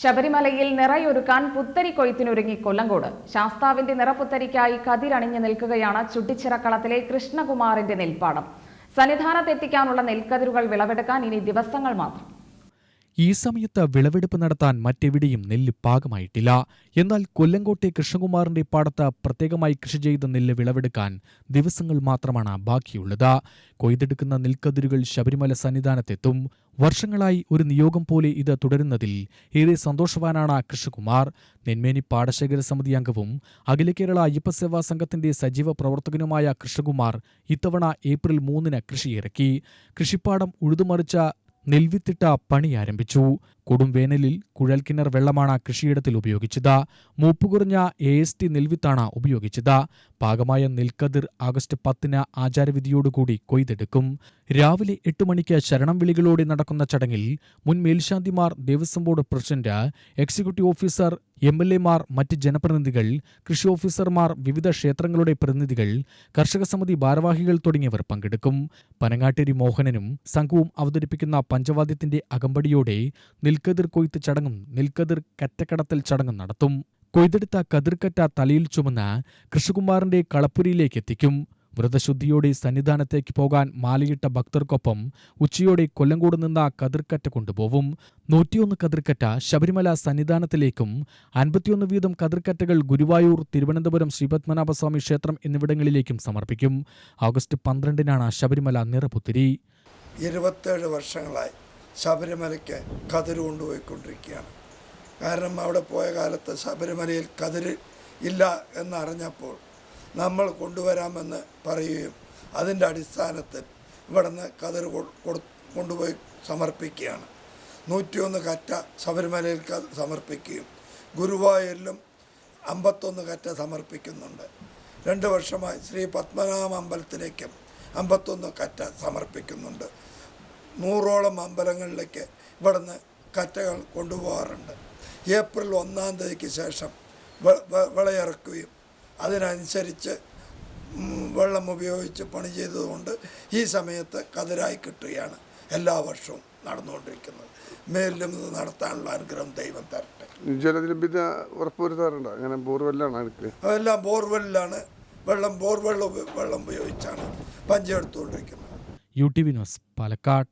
ശബരിമലയിൽ നിറയൊരുക്കാൻ പുത്തരി കൊയ്ത്തിനൊരുങ്ങി കൊല്ലങ്കോട്. ശാസ്താവിന്റെ നിറപുത്തരിക്കായി കതിരണിഞ്ഞു നിൽക്കുകയാണ് ചുട്ടിച്ചിറക്കളത്തിലെ കൃഷ്ണകുമാറിന്റെ നെൽപ്പാടം. സന്നിധാനത്തെത്തിക്കാനുള്ള നെൽക്കതിരുകൾ വിളവെടുക്കാൻ ഇനി ദിവസങ്ങൾ മാത്രം. ഈ സമയത്ത് വിളവെടുപ്പ് നടത്താൻ മറ്റെവിടെയും നെല്ല് പാകമായിട്ടില്ല. എന്നാൽ കൊല്ലങ്കോട്ടെ കൃഷ്ണകുമാറിന്റെ പാടത്ത് പ്രത്യേകമായി കൃഷി ചെയ്ത നെല്ല് വിളവെടുക്കാൻ ദിവസങ്ങൾ മാത്രമാണ് ബാക്കിയുള്ളത്. കൊയ്തെടുക്കുന്ന നെൽക്കതിരുകൾ ശബരിമല സന്നിധാനത്തെത്തും. വർഷങ്ങളായി ഒരു നിയോഗം പോലെ ഇത് തുടരുന്നതിൽ ഏറെ സന്തോഷവാനാണ് കൃഷ്ണകുമാർ. നെന്മേനി പാടശേഖര സമിതി അംഗവും അഖില കേരള അയ്യപ്പസേവാ സംഘത്തിന്റെ സജീവ പ്രവർത്തകനുമായ കൃഷ്ണകുമാർ ഇത്തവണ ഏപ്രിൽ മൂന്നിന് കൃഷിയിറക്കി. കൃഷിപ്പാടം ഉഴുതുമറിച്ച നെൽവിത്തിട്ട പണി ആരംഭിച്ചു കൊടും വേനലിൽ കുഴൽക്കിണർ വെള്ളമാണ് കൃഷിയിടത്തിൽ ഉപയോഗിച്ചത്. മൂപ്പുകുറഞ്ഞ എ എസ് ടി നെൽവിത്താണ് ഉപയോഗിച്ചത്. പാകമായ നെൽക്കതിർ ആഗസ്റ്റ് പത്തിന് ആചാരവിധിയോടുകൂടി കൊയ്തെടുക്കും. രാവിലെ എട്ട് മണിക്ക് ശരണം വിളികളോടെ നടക്കുന്ന ചടങ്ങിൽ മുൻ മേൽശാന്തിമാർ Devaswom board president executive officer M L എമാർ മറ്റ് ജനപ്രതിനിധികൾ കൃഷി ഓഫീസർമാർ വിവിധ ക്ഷേത്രങ്ങളുടെ പ്രതിനിധികൾ കർഷക സമിതി ഭാരവാഹികൾ തുടങ്ങിയവർ പങ്കെടുക്കും. പനങ്ങാട്ടേരി മോഹനനും സംഘവും അവതരിപ്പിക്കുന്ന പഞ്ചവാദ്യത്തിന്റെ അകമ്പടിയോടെ നെൽക്കതിർ കൊയ്ത്ത് ചടങ്ങും നെൽക്കതിർ കറ്റക്കടത്തൽ ചടങ്ങും നടത്തും. കൊയ്തെടുത്ത കതിർക്കറ്റ തലയിൽ ചുമന്ന് കൃഷ്ണകുമാറിന്റെ കളപ്പുരിയിലേക്ക് എത്തിക്കും. വ്രതശുദ്ധിയോടെ സന്നിധാനത്തേക്ക് പോകാൻ മാലയിട്ട ഭക്തർക്കൊപ്പം ഉച്ചയോടെ കൊല്ലങ്കോട് നിന്ന കതിർക്കറ്റ കൊണ്ടുപോവും. നൂറ്റിയൊന്ന് കതിർക്കറ്റ ശബരിമല സന്നിധാനത്തിലേക്കും അൻപത്തിയൊന്ന് വീതം കതിർക്കറ്റകൾ ഗുരുവായൂർ തിരുവനന്തപുരം ശ്രീപത്മനാഭസ്വാമി ക്ഷേത്രം എന്നിവിടങ്ങളിലേക്കും സമർപ്പിക്കും. ഓഗസ്റ്റ് പന്ത്രണ്ടിനാണ് ശബരിമല നിറപുത്തിരി. ഇരുപത്തേഴ് വർഷങ്ങളായി. ശബരിമലയ്ക്ക് കതിര് കൊണ്ടുപോയിക്കൊണ്ടിരിക്കുകയാണ്. കാരണം അവിടെ പോയ കാലത്ത് ശബരിമലയിൽ കതിര് ഇല്ല എന്നറിഞ്ഞപ്പോൾ നമ്മൾ കൊണ്ടുവരാമെന്ന് പറയുകയും അതിന്റെ അടിസ്ഥാനത്തിൽ ഇവിടുന്ന് കതിർ കൊണ്ടുപോയി സമർപ്പിക്കുകയാണ്. നൂറ്റിയൊന്ന് കറ്റ ശബരിമലയിൽ സമർപ്പിക്കുകയും ഗുരുവായൂരിലും അമ്പത്തൊന്ന് കറ്റ സമർപ്പിക്കുന്നുണ്ട്. രണ്ട് വർഷമായി ശ്രീ പത്മനാഭ അമ്പലത്തിലേക്കും അമ്പത്തൊന്ന് കറ്റ സമർപ്പിക്കുന്നുണ്ട്. നൂറോളം അമ്പലങ്ങളിലേക്ക് ഇവിടുന്ന് കറ്റകൾ കൊണ്ടുപോകാറുണ്ട്. ഏപ്രിൽ ഒന്നാം തീയതിക്ക് ശേഷം വിളയിറക്കുകയും അതിനനുസരിച്ച് വെള്ളം ഉപയോഗിച്ച് പണി ചെയ്തതുകൊണ്ട് ഈ സമയത്ത് കതിരായി കിട്ടുകയാണ് എല്ലാ വർഷവും നടന്നുകൊണ്ടിരിക്കുന്നത്. മേലിലും ഇത് നടത്താനുള്ള അനുഗ്രഹം ദൈവം തരട്ടെ. ജലലഭ്യത ഉറപ്പുവരുത്താറുണ്ടോ? അങ്ങനെ ബോർവെല്ലാണ് അതെല്ലാം ബോർവെല്ലിലാണ് വെള്ളം ബോർവെള്ളം വെള്ളം ഉപയോഗിച്ചാണ് പഞ്ചെടുത്തുകൊണ്ടിരിക്കുന്നത് U T V news Palakkad.